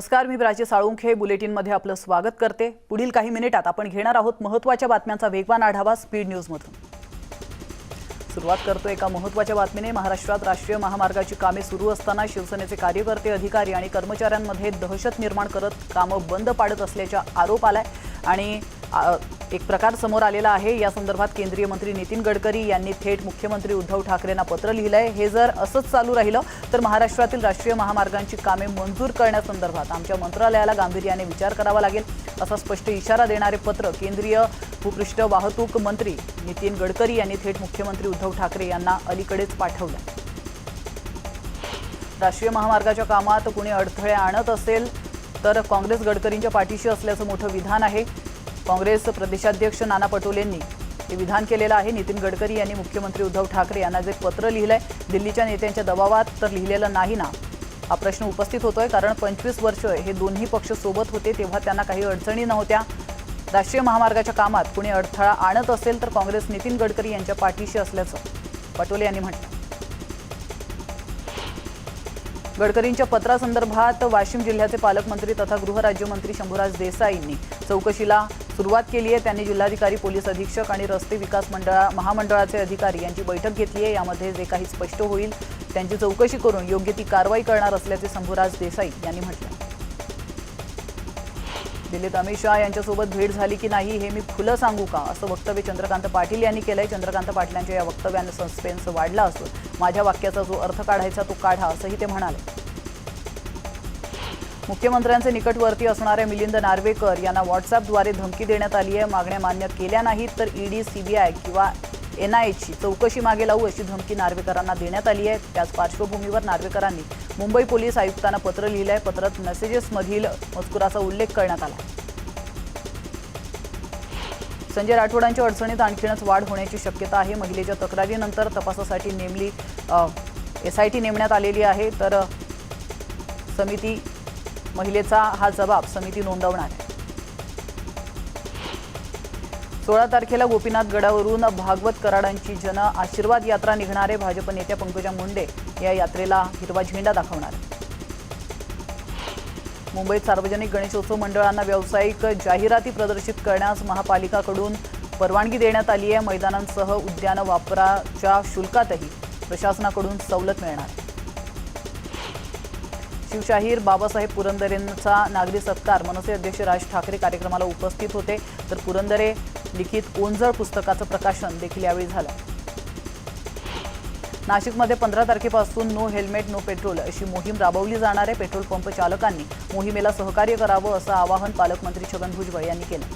नमस्कार मी प्राची साळुंखे. बुलेटिनमध्ये आपलं स्वागत करते. पुढील काही मिनिटात आपण घेणार आहोत महत्त्वाच्या बातम्यांचा वेगवान आढावा स्पीड न्यूजमधून. सुरुवात करतो एका महत्त्वाच्या बातमीने. महाराष्ट्रात राष्ट्रीय महामार्गाची कामे सुरू असताना शिवसेनेचे कार्यकर्ते अधिकारी आणि कर्मचाऱ्यांमध्ये दहशत निर्माण करत कामं बंद पाडत असल्याचा आरोप आलाय. आणि एक प्रकार समोर आलेला आहे. या संदर्भात केंद्रीय मंत्री नितीन गडकरी यांनी थेट मुख्यमंत्री उद्धव ठाकरेंना पत्र लिहिलंय. हे जर असंच चालू राहिलं तर महाराष्ट्रातील राष्ट्रीय महामार्गांची कामे मंजूर करण्यासंदर्भात आमच्या मंत्रालयाला गांभीर्याने विचार करावा लागेल. असा स्पष्ट इशारा देणारे पत्र केंद्रीय भूपृष्ठ वाहतूक मंत्री नितीन गडकरी यांनी थेट मुख्यमंत्री उद्धव ठाकरे यांना अलीकडेच पाठवलं. राष्ट्रीय महामार्गाच्या कामात कुणी अडथळे आणत असेल तर काँग्रेस गडकरींच्या पाठीशी असल्याचं मोठं विधान आहे. काँग्रेस प्रदेशाध्यक्ष नाना पटोलेंनी हे विधान केलेलं आहे. नितीन गडकरी यांनी मुख्यमंत्री उद्धव ठाकरे यांना जे पत्र लिहिलंय दिल्लीच्या नेत्यांच्या दबावात तर लिहिलेलं नाही ना. हा प्रश्न उपस्थित होतोय कारण पंचवीस वर्ष हे दोन्ही पक्ष सोबत होते तेव्हा त्यांना काही अडचणी नव्हत्या. राष्ट्रीय महामार्गाच्या कामात कुणी अडथळा आणत असेल तर काँग्रेस नितीन गडकरी यांच्या पाठीशी असल्याचं पटोले यांनी म्हटलं. गडकरींच्या पत्रासंदर्भात वाशिम जिल्ह्याचे पालकमंत्री तथा गृहराज्यमंत्री शंभूराज देसाईंनी चौकशीला सुरुवात केली आहे त्यांनी जिल्हाधिकारी पोलीस अधीक्षक आणि रस्ते विकास मंडळा महामंडळाचे अधिकारी यांची बैठक घेतली आहे यामध्ये जे काही स्पष्ट होईल त्यांची चौकशी करून योग्य ती कारवाई करणार असल्याचे शंभूराज देसाई यांनी म्हटलं. दिल्लीत अमित शहा यांच्यासोबत भेट झाली की नाही हे मी खुलं सांगू का? असं वक्तव्य चंद्रकांत पाटील यांनी केलंय. चंद्रकांत पाटलांच्या या वक्तव्यानं सस्पेन्स वाढला असून माझ्या वाक्याचा जो अर्थ काढायचा तो काढा असंही ते म्हणाले. मुख्यमंत्र्यांचे निकटवर्ती असणारे मिलिंद नार्वेकर यांना व्हॉट्सअपद्वारे धमकी देण्यात आली आहे मागण्या मान्य केल्या नाहीत तर ईडी सीबीआय किंवा एनआयएची चौकशी मागे लावू अशी धमकी नार्वेकरांना देण्यात आली आहे. त्याच पार्श्वभूमीवर नार्वेकरांनी मुंबई पोलीस आयुक्तांना पत्र लिहिलं आहे पत्रात मेसेजेसमधील मजकुराचा उल्लेख करण्यात आला. संजय राठोडांच्या अडचणीत आणखीनच वाढ होण्याची शक्यता आहे. महिलेच्या तक्रारीनंतर तपासासाठी नेमली एस आय टी नेमण्यात आलेली आहे. तर समिती महिलेचा हा जबाब समिती नोंदवणार आहे. सोळा तारखेला गोपीनाथ गडावरून भागवत कराडांची जन आशीर्वाद यात्रा निघणारे भाजप नेत्या पंकजा मुंडे या यात्रेला हिरवा झेंडा दाखवणार. मुंबईत सार्वजनिक गणेशोत्सव मंडळांना व्यावसायिक जाहिराती प्रदर्शित करण्यास महापालिकाकडून परवानगी देण्यात आली आहे. मैदानांसह उद्यान वापराच्या शुल्कातही प्रशासनाकडून सवलत मिळणार. शिवशाहीर बाबासाहेब पुरंदरेंचा नागरी सत्कार. मनसे अध्यक्ष राज ठाकरे कार्यक्रमाला उपस्थित होते. तर पुरंदरे लिखित ओंजळ पुस्तकाचं प्रकाशन देखील यावेळी झालं. नाशिकमध्ये पंधरा तारखेपासून नो हेल्मेट नो पेट्रोल अशी मोहीम राबवली जाणार आहे. पेट्रोल पंप चालकांनी मोहिमेला सहकार्य करावं असं आवाहन पालकमंत्री छगन भुजबळ यांनी केलं.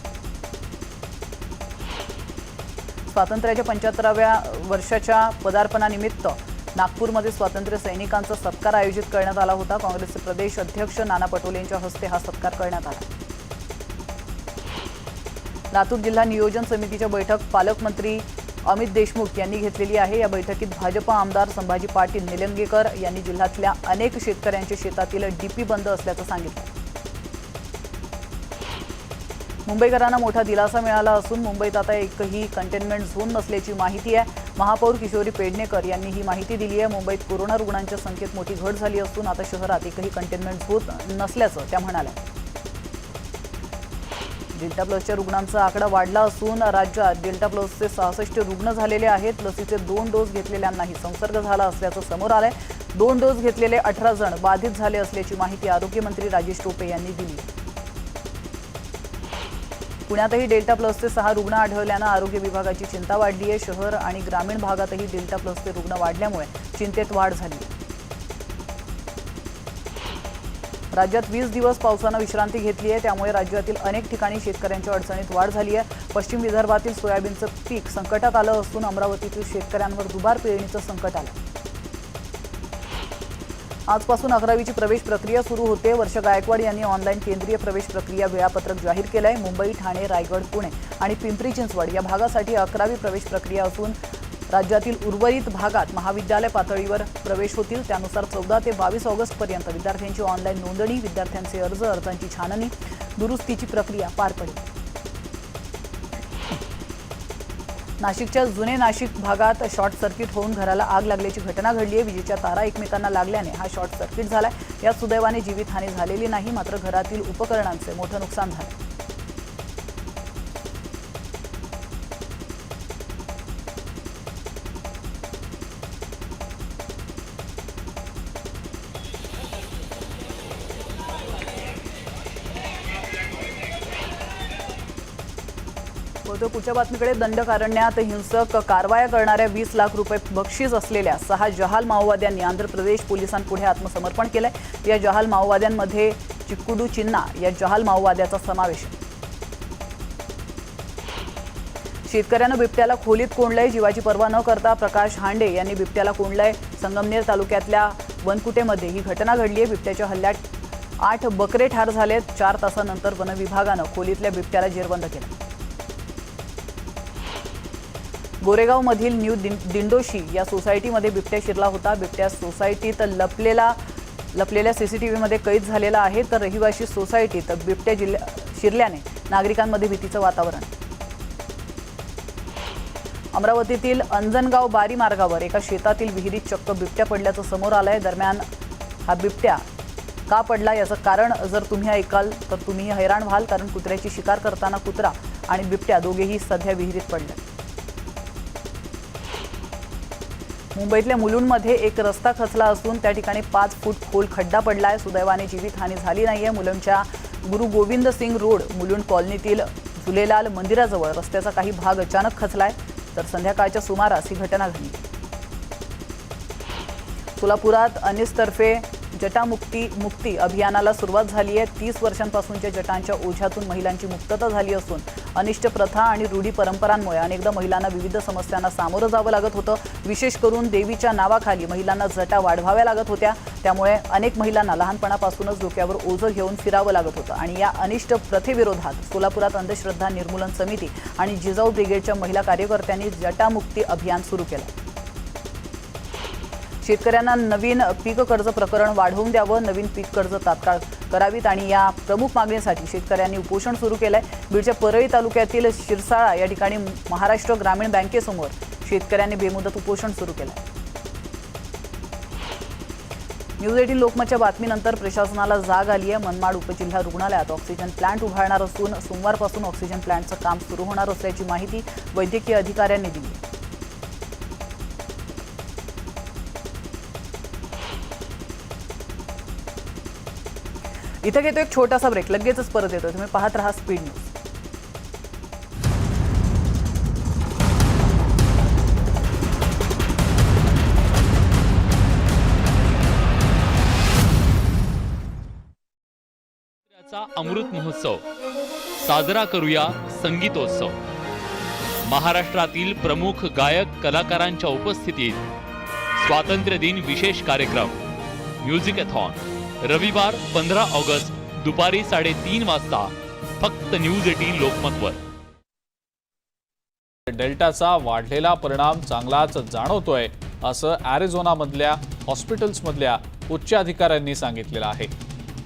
स्वातंत्र्याच्या पंच्याहत्तराव्या वर्षाच्या पदार्पणानिमित्त नागपूरमध्ये स्वातंत्र्य सैनिकांचा सत्कार आयोजित करण्यात आला होता. काँग्रेसचे प्रदेश अध्यक्ष नाना पटोलेंच्या हस्ते हा सत्कार करण्यात आला. लातूर जिल्हा नियोजन समितीच्या बैठक पालकमंत्री अमित देशमुख यांनी घेतलेली आहे. या बैठकीत भाजपा आमदार संभाजी पाटील निलंगेकर यांनी जिल्ह्यातल्या अनेक शेतकऱ्यांच्या शेतातील डीपी बंद असल्याचं सांगितलं. मुंबईकरांना मोठा दिलासा मिळाला असून मुंबईत आता एकही कंटेनमेंट झोन नसल्याची माहिती आहे. महापौर किशोरी पेडणेकर यांनी ही माहिती दिली आहे. मुंबईत कोरोना रुग्णांच्या संख्येत मोठी घट झाली असून आता शहरात एकही कंटेनमेंट होत नसल्याचं त्या म्हणाल्या. डेल्टा प्लसच्या रुग्णांचा आकडा वाढला असून राज्यात डेल्टा प्लसचे सहासष्ट रुग्ण झालेले आहेत. लसीचे दोन डोस घेतलेल्यांनाही संसर्ग झाला असल्याचं समोर आलंय. दोन डोस घेतलेले अठरा जण बाधित झाले असल्याची माहिती आरोग्यमंत्री राजेश टोपे यांनी दिली. पुण्यातही डेल्टा प्लसचे सहा रुग्ण आढळल्यानं आरोग्य विभागाची चिंता वाढली आहे. शहर आणि ग्रामीण भागातही डेल्टा प्लसचे रुग्ण वाढल्यामुळे चिंतेत वाढ झाली आहे. राज्यात वीस दिवस पावसानं विश्रांती घेतली आहे. त्यामुळे राज्यातील अनेक ठिकाणी शेतकऱ्यांच्या अडचणीत वाढ झाली आहे. पश्चिम विदर्भातील सोयाबीनचं पीक संकटात आलं असून अमरावतीतील शेतकऱ्यांवर दुबार पेरणीचं संकट आलं. आजपासून अकरावीची प्रवेश प्रक्रिया सुरू होते. वर्ष गायकवाड यांनी ऑनलाईन केंद्रीय प्रवेश प्रक्रिया वेळापत्रक जाहीर केलं आहे मुंबई ठाणे रायगड पुणे आणि पिंपरी चिंचवड या भागासाठी अकरावी प्रवेश प्रक्रिया असून राज्यातील उर्वरित भागात महाविद्यालय पातळीवर प्रवेश होतील. त्यानुसार चौदा ते बावीस ऑगस्टपर्यंत विद्यार्थ्यांची ऑनलाईन नोंदणी विद्यार्थ्यांचे अर्ज अर्जांची छाननी दुरुस्तीची प्रक्रिया पार पडेल. नाशिकच्या जुने नाशिक भागात शॉर्ट सर्किट होऊन घराला आग लागल्याची घटना घडली आहे. विजेच्या तारा एकमेकांना लागल्याने हा शॉर्ट सर्किट झालाय. यात सुदैवाने जीवितहानी झालेली नाही मात्र घरातील उपकरणांचे मोठं नुकसान झालं. होतो. पुढच्या बातमीकडे दंडकारण्यात हिंसक कारवाया करणाऱ्या वीस लाख रुपये बक्षीस असलेल्या सहा जहाल माओवाद्यांनी आंध्र प्रदेश पोलिसांपुढे आत्मसमर्पण केलंय. या जहाल माओवाद्यांमध्ये चिक्कुडू चिन्ना या जहाल माओवाद्याचा समावेश आहे. शेतकऱ्यानं बिबट्याला खोलीत कोंडलंय. जीवाची पर्वा न करता प्रकाश हांडे यांनी बिबट्याला कोंडलंय. संगमनेर तालुक्यातल्या वनकुटेमध्ये ही घटना घडली आहे. बिबट्याच्या हल्ल्यात आठ बकरे ठार झालेत. चार तासानंतर वनविभागानं खोलीतल्या बिबट्याला जेरबंद केलं. गोरेगावमधील न्यू दिं- दिंडोशी या सोसायटीमध्ये बिबट्या शिरला होता. बिबट्या सोसायटीत लपलेला लपलेल्या सीसीटीव्हीमध्ये कैद झालेला आहे. तर रहिवाशी सोसायटीत बिबट्या जिल्ह्या शिरल्याने नागरिकांमध्ये भीतीचं वातावरण. अमरावतीतील अंजनगाव बारी मार्गावर एका शेतातील विहिरीत चक्क बिबट्या पडल्याचं समोर आलंय. दरम्यान हा बिबट्या का पडला याचं कारण जर तुम्ही ऐकाल तर तुम्ही हैराण व्हाल कारण कुत्र्याची शिकार करताना कुत्रा आणि बिबट्या दोघेही सध्या विहिरीत पडल्या मुंबईतल्या मुलुंडमध्ये एक रस्ता खचला असून त्या ठिकाणी पाच फूट खोल खड्डा पडलाय. सुदैवाने जीवितहानी झाली नाहीये. मुलुंडच्या गुरु गोविंद सिंग रोड मुलुंड कॉलनीतील झुलेलाल मंदिराजवळ रस्त्याचा काही भाग अचानक खचलाय. तर संध्याकाळच्या सुमारास ही घटना घडली. सोलापुरात अनिसतर्फे जटामुक्ती मुक्ती अभियानाला सुरुवात झाली आहे. तीस वर्षांपासूनच्या जटांच्या ओझ्यातून महिलांची मुक्तता झाली असून अनिष्ट प्रथा आणि रूढी परंपरांमुळे अनेकदा महिलांना विविध समस्यांना सामोरं जावं लागत होतं. विशेष करून देवीच्या नावाखाली महिलांना जटा वाढवाव्या लागत होत्या. त्यामुळे अनेक महिलांना लहानपणापासूनच डोक्यावर ओझं घेऊन फिरावं लागत होतं. आणि या अनिष्ट प्रथेविरोधात सोलापुरात अंधश्रद्धा निर्मूलन समिती आणि जिजाऊ ब्रिगेडच्या महिला कार्यकर्त्यांनी जटामुक्ती अभियान सुरू केलं. शेतकऱ्यांना नवीन पीक कर्ज प्रकरण वाढवून द्यावं नवीन पीक कर्ज तात्काळ करावीत आणि या प्रमुख मागणीसाठी शेतकऱ्यांनी उपोषण सुरू केलं आहे बीडच्या परळी तालुक्यातील शिरसाळा या ठिकाणी महाराष्ट्र ग्रामीण बँकेसमोर शेतकऱ्यांनी बेमुदत उपोषण सुरू केलंय. न्यूज एटीन लोकमतच्या बातमीनंतर प्रशासनाला जाग आली आहे. मनमाड उपजिल्हा रुग्णालयात ऑक्सिजन प्लांट उभारणार असून सोमवारपासून ऑक्सिजन प्लांटचं काम सुरू होणार असल्याची माहिती वैद्यकीय अधिकाऱ्यांनी दिली इथं घेतो एक छोटासा ब्रेक लगेचच परत येतो तुम्ही पाहत राहा स्पीड न्यूज अमृत महोत्सव. साजरा करूया संगीतोत्सव. महाराष्ट्रातील प्रमुख गायक कलाकारांच्या उपस्थितीत स्वातंत्र्य दिन विशेष कार्यक्रम. म्युझिकॅथॉन रविवार पंधरा ऑगस्ट दुपारी साडेतीन वाजता. फक्त न्यूज एटीन लोकमतवर. डेल्टाचा वाढलेला परिणाम चांगलाच जाणवतोय असं ॲरेझोनामधल्या हॉस्पिटल्समधल्या उच्च अधिकाऱ्यांनी सांगितलेलं आहे.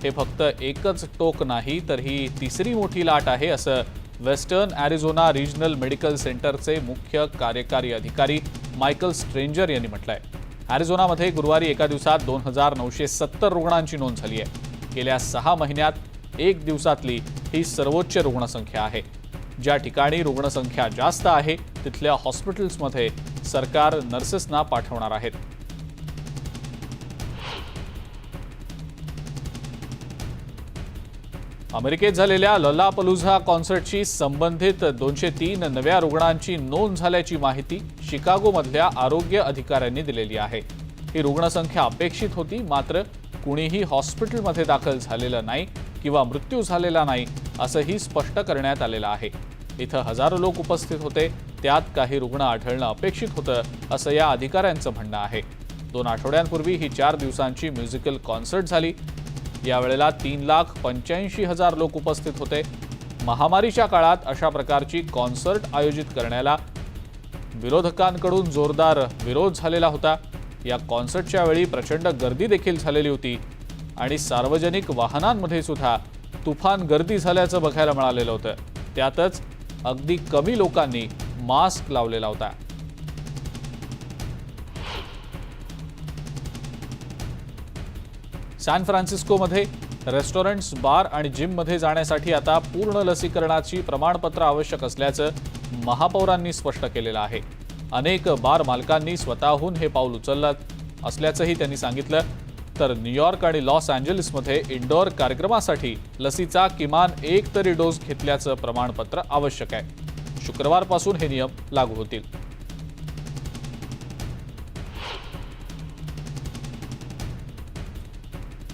हे फक्त एकच टोक नाही तर ही तिसरी मोठी लाट आहे असं वेस्टर्न ॲरिझोना रिजनल मेडिकल सेंटरचे मुख्य कार्यकारी अधिकारी मायकल स्ट्रेंजर यांनी म्हटलं आहे ॲरिझोनामध्ये गुरुवारी एका दिवसात दोन हजार नऊशे सत्तर रुग्णांची नोंद झाली आहे. गेल्या सहा महिन्यात एक दिवसातली ही सर्वोच्च रुग्णसंख्या आहे. ज्या ठिकाणी रुग्णसंख्या जास्त आहे तिथल्या हॉस्पिटल्समध्ये सरकार नर्सेसना पाठवणार आहेत. अमेरिकेत झालेल्या लल्लापलुझा कॉन्सर्टशी संबंधित दोनशे तीन नव्या रुग्णांची नोंद झाल्याची माहिती शिकागोमधल्या आरोग्य अधिकाऱ्यांनी दिलेली आहे. ही रुग्णसंख्या अपेक्षित होती मात्र कुणीही हॉस्पिटलमध्ये दाखल झालेलं नाही किंवा मृत्यू झालेला नाही असंही स्पष्ट करण्यात आलेलं आहे. इथं हजारो लोक उपस्थित होते त्यात काही रुग्ण आढळणं अपेक्षित होतं असं या अधिकाऱ्यांचं म्हणणं आहे. दोन आठवड्यांपूर्वी ही चार दिवसांची म्युझिकल कॉन्सर्ट झाली यावेळेला तीन लाख पंच्याऐंशी हजार लोक उपस्थित होते. महामारीच्या काळात अशा प्रकारची कॉन्सर्ट आयोजित करण्याला विरोधकांकडून जोरदार विरोध झालेला होता. या कॉन्सर्टच्या वेळी प्रचंड गर्दी देखील झालेली होती आणि सार्वजनिक वाहनांमध्ये सुद्धा तुफान गर्दी झाल्याचं बघायला मिळालेलं होतं. त्यातच अगदी कमी लोकांनी मास्क लावलेला होता. सॅन फ्रान्सिस्कोमध्ये रेस्टॉरंट्स बार आणि जिममध्ये जाण्यासाठी आता पूर्ण लसीकरणाची प्रमाणपत्र आवश्यक असल्याचं महापौरांनी स्पष्ट केलेलं आहे. अनेक बार मालकांनी स्वतःहून हे पाऊल उचललं असल्याचंही त्यांनी सांगितलं. तर न्यूयॉर्क आणि लॉस एंजलिसमध्ये इंडोर कार्यक्रमासाठी लसीचा किमान एक तरी डोस घेतल्याचं प्रमाणपत्र आवश्यक आहे. शुक्रवारपासून हे नियम लागू होतील.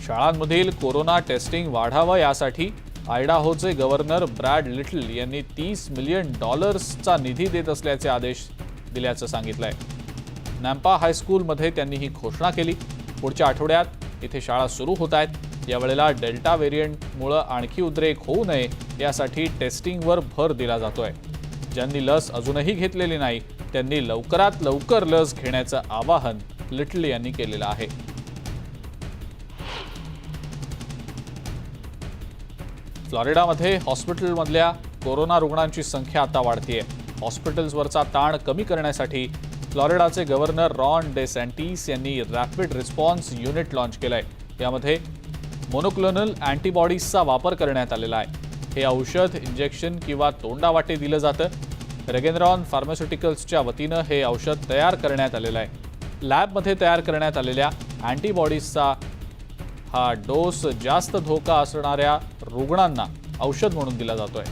शाळांमधील कोरोना टेस्टिंग वाढावं यासाठी आयडाहोचे गव्हर्नर ब्रॅड लिटल यांनी तीस मिलियन डॉलर्सचा निधी देत असल्याचे आदेश दिल्याचं सांगितलं आहे नॅम्पा हायस्कूलमध्ये त्यांनी ही घोषणा केली. पुढच्या आठवड्यात इथे शाळा सुरू होत आहेत. यावेळेला डेल्टा व्हेरियंटमुळं आणखी उद्रेक होऊ नये यासाठी टेस्टिंगवर भर दिला जातोय. ज्यांनी लस अजूनही घेतलेली नाही त्यांनी लवकरात लवकर लस घेण्याचं आवाहन लिटल यांनी केलेलं आहे. फ्लॉरिडामध्ये हॉस्पिटलमधल्या कोरोना रुग्णांची संख्या आता वाढतीये. हॉस्पिटल्सवरचा ताण कमी करण्यासाठी फ्लॉरिडाचे गव्हर्नर रॉन डे सँटीस यांनी रॅपिड रिस्पॉन्स युनिट लॉन्च आहे यामध्ये मोनोक्लोनल अँटीबॉडीजचा वापर करण्यात आलेला आहे. हे औषध इंजेक्शन किंवा तोंडावाटे दिलं जातं. रेगेनरॉन फार्मास्युटिकल्सच्या वतीनं हे औषध तयार करण्यात आलेलं आहे. लॅबमध्ये तयार करण्यात आलेल्या अँटीबॉडीजचा हा डोस जास्त धोका असणाऱ्या रुग्णांना औषध म्हणून दिला जातोय.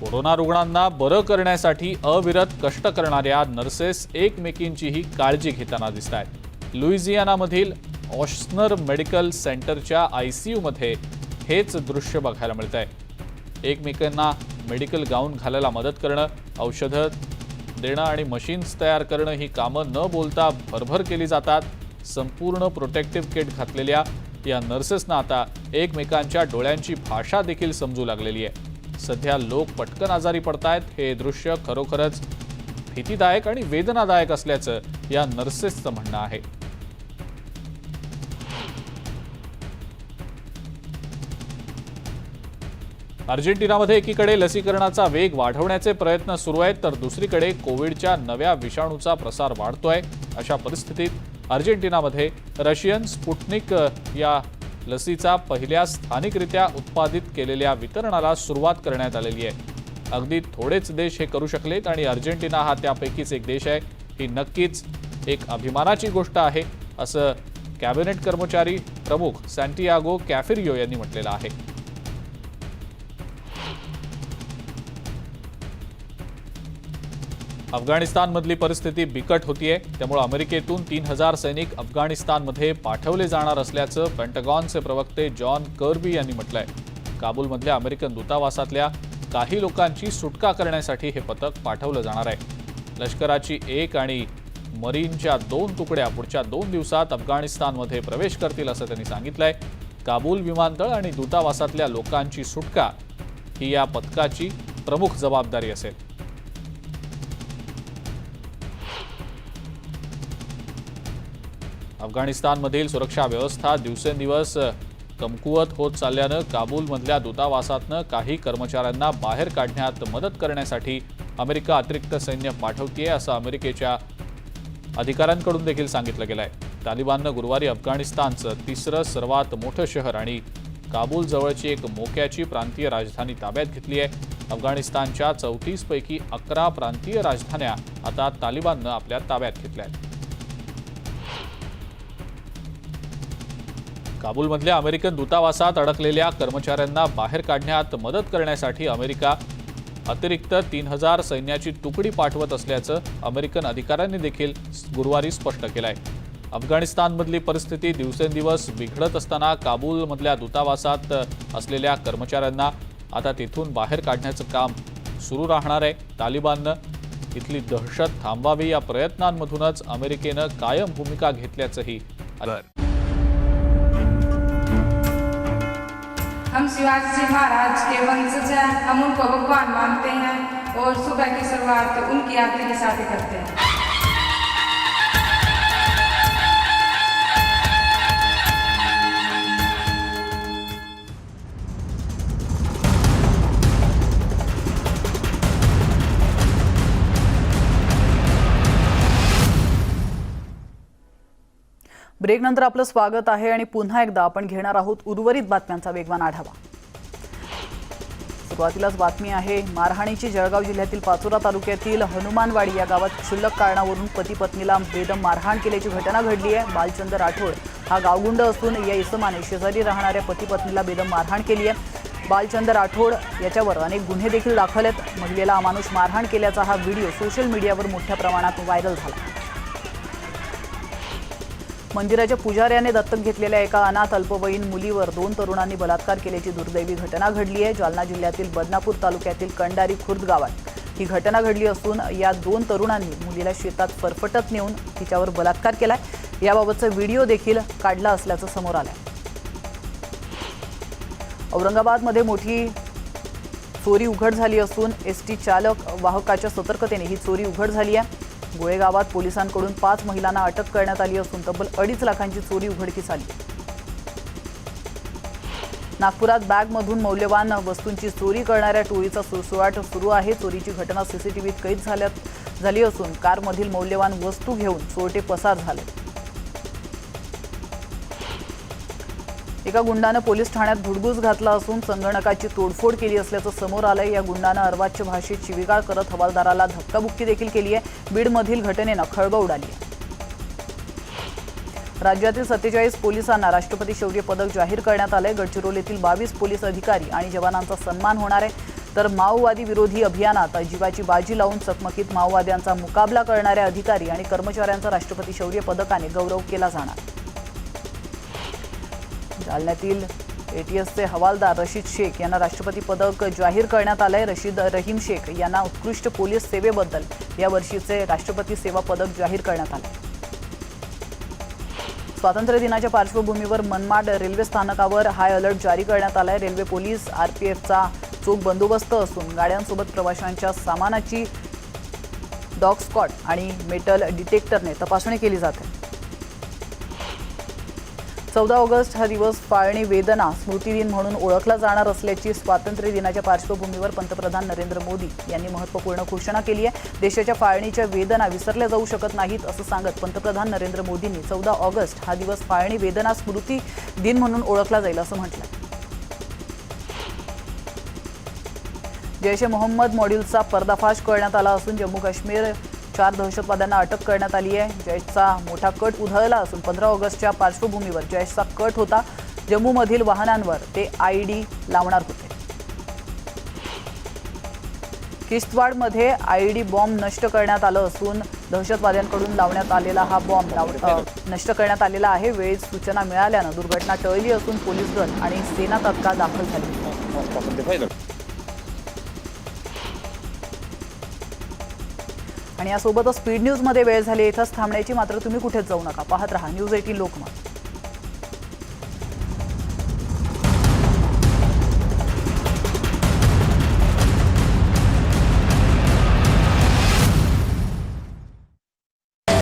कोरोना रुग्णांना बरं करण्यासाठी अविरत कष्ट करणाऱ्या नर्सेस एकमेकींचीही काळजी घेताना दिसत आहेत लुईझियानामधील ऑशनर मेडिकल सेंटरच्या आय सी यूमध्ये हेच दृश्य बघायला मिळत आहे एकमेकांना मेडिकल गाऊन घालायला मदत करणं औषधं देणं आणि मशीन्स तयार करणं ही कामं न बोलता भरभर केली जातात. संपूर्ण प्रोटेक्टिव्ह किट घातलेल्या या नर्सेसना आता एकमेकांच्या डोळ्यांची भाषा देखील समजू लागलेली आहे. सध्या लोक पटकन आजारी पडतायत. हे दृश्य खरोखरच भीतीदायक आणि वेदनादायक असल्याचं या नर्सेसचं म्हणणं आहे. अर्जेंटिनामध्ये एकीकडे लसीकरणाचा वेग वाढवण्याचे प्रयत्न सुरू आहेत तर दुसरीकडे कोविडच्या नव्या विषाणूचा प्रसार वाढतोय. अशा परिस्थितीत अर्जेंटिनामध्ये रशियन स्पुटनिक या लसीचा पहिल्या स्थानिकरित्या उत्पादित केलेल्या वितरणाला सुरुवात करण्यात आलेली आहे. अगदी थोडेच देश हे करू शकलेत आणि अर्जेंटिना हा त्यापैकीच एक देश आहे. ही नक्कीच एक अभिमानाची गोष्ट आहे असं कॅबिनेट कर्मचारी प्रमुख सॅन्टियागो कॅफिरियो यांनी म्हटलेलं आहे. अफगाणिस्तानमधली परिस्थिती बिकट होतीये. त्यामुळे अमेरिकेतून तीन हजार सैनिक अफगाणिस्तानमध्ये पाठवले जाणार असल्याचं पेंटगॉनचे प्रवक्ते जॉन कर्बी यांनी म्हटलंय. काबूलमधल्या अमेरिकन दूतावासातल्या काही लोकांची सुटका करण्यासाठी हे पथक पाठवलं जाणार आहे. लष्कराची एक आणि मरीनच्या दोन तुकड्या पुढच्या दोन दिवसात अफगाणिस्तानमध्ये प्रवेश करतील असं त्यांनी सांगितलंय. काबूल विमानतळ आणि दूतावासातल्या लोकांची सुटका ही या पथकाची प्रमुख जबाबदारी असेल. अफगाणिस्तानमधील सुरक्षा व्यवस्था दिवसेंदिवस कमकुवत होत चालल्यानं काबूलमधल्या दूतावासातनं काही कर्मचाऱ्यांना बाहेर काढण्यात मदत करण्यासाठी अमेरिका अतिरिक्त सैन्य पाठवतीये असं अमेरिकेच्या अधिकाऱ्यांकडून देखील सांगितलं गेलं आहे तालिबाननं गुरुवारी अफगाणिस्तानचं तिसरं सर्वात मोठं शहर आणि काबूलजवळची एक मोक्याची प्रांतीय राजधानी ताब्यात घेतली आहे अफगाणिस्तानच्या चौतीसपैकी अकरा प्रांतीय राजधान्या आता तालिबाननं आपल्या ताब्यात घेतल्या आहेत काबूलमधल्या अमेरिकन दूतावासात अडकलेल्या कर्मचाऱ्यांना बाहेर काढण्यात मदत करण्यासाठी अमेरिका अतिरिक्त तीन हजार सैन्याची तुकडी पाठवत असल्याचं अमेरिकन अधिकाऱ्यांनी देखील गुरुवारी स्पष्ट केलं आहे अफगाणिस्तानमधली परिस्थिती दिवसेंदिवस बिघडत असताना काबूलमधल्या दूतावासात असलेल्या कर्मचाऱ्यांना आता तिथून बाहेर काढण्याचं काम सुरू राहणार आहे. तालिबाननं इथली दहशत थांबावी या प्रयत्नांमधूनच अमेरिकेनं कायम भूमिका घेतल्याचंही हम शिवाजी जी महाराज के वंशज हैं हम उनको भगवान मानते हैं और सुबह की शुरुआत उनकी आरती के साथ ही करते हैं। ब्रेकनंतर आपलं स्वागत आहे आणि पुन्हा एकदा आपण घेणार आहोत उर्वरित बातम्यांचा वेगवान आढावा. सुरुवातीलाच बातमी आहे मारहाणीची जळगाव जिल्ह्यातील पाचोरा तालुक्यातील हनुमानवाडी या गावात क्षुल्लक कारणावरून पती पत्नीला बेदम मारहाण केल्याची घटना घडली आहे. बालचंद राठोड हा गावगुंड असून या इसमाने शेजारी राहणाऱ्या पती पत्नीला बेदम मारहाण केली आहे. बालचंद राठोड याच्यावर अनेक गुन्हे देखील दाखल आहेत. महिलेला अमानुष मारहाण केल्याचा हा व्हिडिओ सोशल मीडियावर मोठ्या प्रमाणात व्हायरल झाला. मंदिराच्या पुजाऱ्याने दत्तक घेतलेल्या एका अनाथ अल्पवयीन मुलीवर दोन तरुणांनी बलात्कार केल्याची दुर्दैवी घटना घडली आहे. जालना जिल्ह्यातील बदनापूर तालुक्यातील कंडारी खुर्द गावात ही घटना घडली असून या दोन तरुणांनी मुलीला शेतात फरफटत नेऊन तिच्यावर बलात्कार केलाय. याबाबतचा व्हिडिओ देखील काढला असल्याचं समोर आलंय. औरंगाबादमध्ये मोठी चोरी उघड झाली असून एस टी चालक वाहकाच्या सतर्कतेने ही चोरी उघड झाली आहे. गोळेगावात पोलिसांकडून पाच महिलांना अटक करण्यात आली असून तब्बल अडीच लाखांची चोरी उघडकीस आली. नागपुरात बॅगमधून मौल्यवान वस्तूंची चोरी करणाऱ्या टोळीचा सुळसुळाट सुरू आहे. चोरीची घटना सीसीटीव्हीत कैद झाल्यात झाली असून कारमधील मौल्यवान वस्तू घेऊन चोरटे पसार झाले. एका गुंडानं पोलीस ठाण्यात धुडगूस घातला असून संगणकाची तोडफोड केली असल्याचं समोर आलंय. या गुंडानं अर्वाच्य भाषेत शिविगाळ करत हवालदाराला धक्काबुक्की देखील केली आहे. बीडमधील घटनेनं खळबळ उडाली आहे. राज्यातील सत्तेचाळीस पोलिसांना राष्ट्रपती शौर्य पदक जाहीर करण्यात आलंय. गडचिरोलीतील बावीस पोलीस अधिकारी आणि जवानांचा सन्मान होणार आहे. तर माओवादी विरोधी अभियानात जीवाची बाजी लावून चकमकीत माओवाद्यांचा मुकाबला करणाऱ्या अधिकारी आणि कर्मचाऱ्यांचा राष्ट्रपती शौर्य पदकाने गौरव केला जाणार. जालन्यातील एटीएसचे हवालदार रशीद शेख यांना राष्ट्रपती पदक जाहीर करण्यात आलंय. रशीद रहीम शेख यांना उत्कृष्ट पोलीस सेवेबद्दल या वर्षीचे राष्ट्रपती सेवा पदक जाहीर करण्यात आले स्वातंत्र्य दिनाच्या पार्श्वभूमीवर मनमाड रेल्वे स्थानकावर हाय अलर्ट जारी करण्यात आलाय. रेल्वे पोलीस आरपीएफचा चोख बंदोबस्त असून गाड्यांसोबत प्रवाशांच्या सामानाची डॉग स्कॉट आणि मेटल डिटेक्टरने तपासणी केली जाते. चौदा ऑगस्ट हा दिवस पाळणी वेदना स्मृती दिन म्हणून ओळखला जाणार असल्याची स्वातंत्र्य दिनाच्या पार्श्वभूमीवर पंतप्रधान नरेंद्र मोदी यांनी महत्त्वपूर्ण घोषणा केली आहे. देशाच्या फाळणीच्या वेदना विसरल्या जाऊ शकत नाहीत असं सांगत पंतप्रधान नरेंद्र मोदींनी चौदा ऑगस्ट हा दिवस फाळणी वेदना स्मृती दिन म्हणून ओळखला जाईल असं म्हटलं जैश ए मोहम्मद मॉड्यूलचा पर्दाफाश करण्यात आला असून जम्मू काश्मीर चार दहशतवाद्यांना अटक करण्यात आली आहे. जैशचा मोठा कट उधळला असून पंधरा ऑगस्टच्या पार्श्वभूमीवर जैशचा कट होता. जम्मूमधील वाहनांवर ते आयडी लावणार होते. किश्तवाडमध्ये आयडी बॉम्ब नष्ट करण्यात आलं असून दहशतवाद्यांकडून लावण्यात आलेला हा बॉम्ब लाव नष्ट करण्यात आलेला आहे. वेळेत सूचना मिळाल्यानं दुर्घटना टळली असून पोलीस दल आणि सेना तत्काळ दाखल झाली. आणि यासोबतच स्पीड न्यूजमध्ये वेळ झाली इथंच थांबण्याची मात्र तुम्ही कुठेच जाऊ नका. पाहत राहा न्यूज एटीन लोकमत.